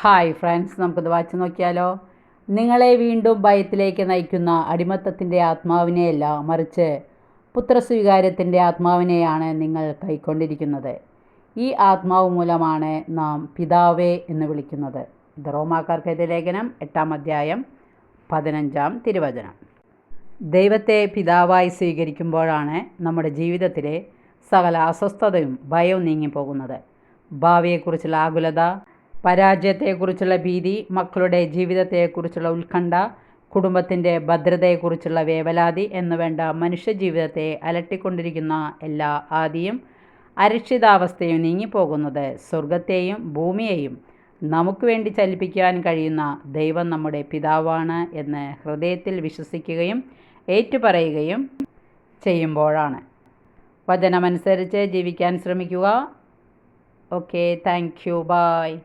Hi friends നമുക്കിത് വായിച്ചു നോക്കിയാലോ? നിങ്ങളെ വീണ്ടും ഭയത്തിലേക്ക് നയിക്കുന്ന അടിമത്തത്തിന്റെ ആത്മാവിനെയല്ല മറിച്ച് പുത്രസ്വീകാര്യത്തിന്റെ ആത്മാവിനെയാണ് നിങ്ങൾ കൈക്കൊണ്ടിരിക്കുന്നത്. ഈ ആത്മാവ് മൂലമാണ് നാം പിതാവേ എന്ന് വിളിക്കുന്നത്. ഇത് റോമാക്കാർക്കെതിരെ ലേഖനം എട്ടാം അധ്യായം പതിനഞ്ചാം തിരുവചനം. ദൈവത്തെ പിതാവായി സ്വീകരിക്കുമ്പോഴാണ് നമ്മുടെ ജീവിതത്തിലെ സകല അസ്വസ്ഥതയും ഭയവും നീങ്ങിപ്പോകുന്നത്. ഭാവിയെക്കുറിച്ചുള്ള ആകുലത പരാജയത്തെക്കുറിച്ചുള്ള ഭീതി മക്കളുടെ ജീവിതത്തെക്കുറിച്ചുള്ള ഉത്കണ്ഠ കുടുംബത്തിന്റെ ഭദ്രതയെക്കുറിച്ചുള്ള വേവലാതി എന്നുവേണ്ട മനുഷ്യജീവിതത്തെ അലട്ടിക്കൊണ്ടിരിക്കുന്ന എല്ലാ ആദിയും അരക്ഷിതാവസ്ഥയും നീങ്ങിപ്പോകുന്നത് സ്വർഗത്തെയും ഭൂമിയെയും നമുക്ക് വേണ്ടി ചലിപ്പിക്കാൻ കഴിയുന്ന ദൈവം നമ്മുടെ പിതാവാണ് എന്ന് ഹൃദയത്തിൽ വിശ്വസിക്കുകയും ഏറ്റുപറയുകയും ചെയ്യുമ്പോഴാണ്. വചനമനുസരിച്ച് ജീവിക്കാൻ ശ്രമിക്കുക. Okay thank you. ബായ്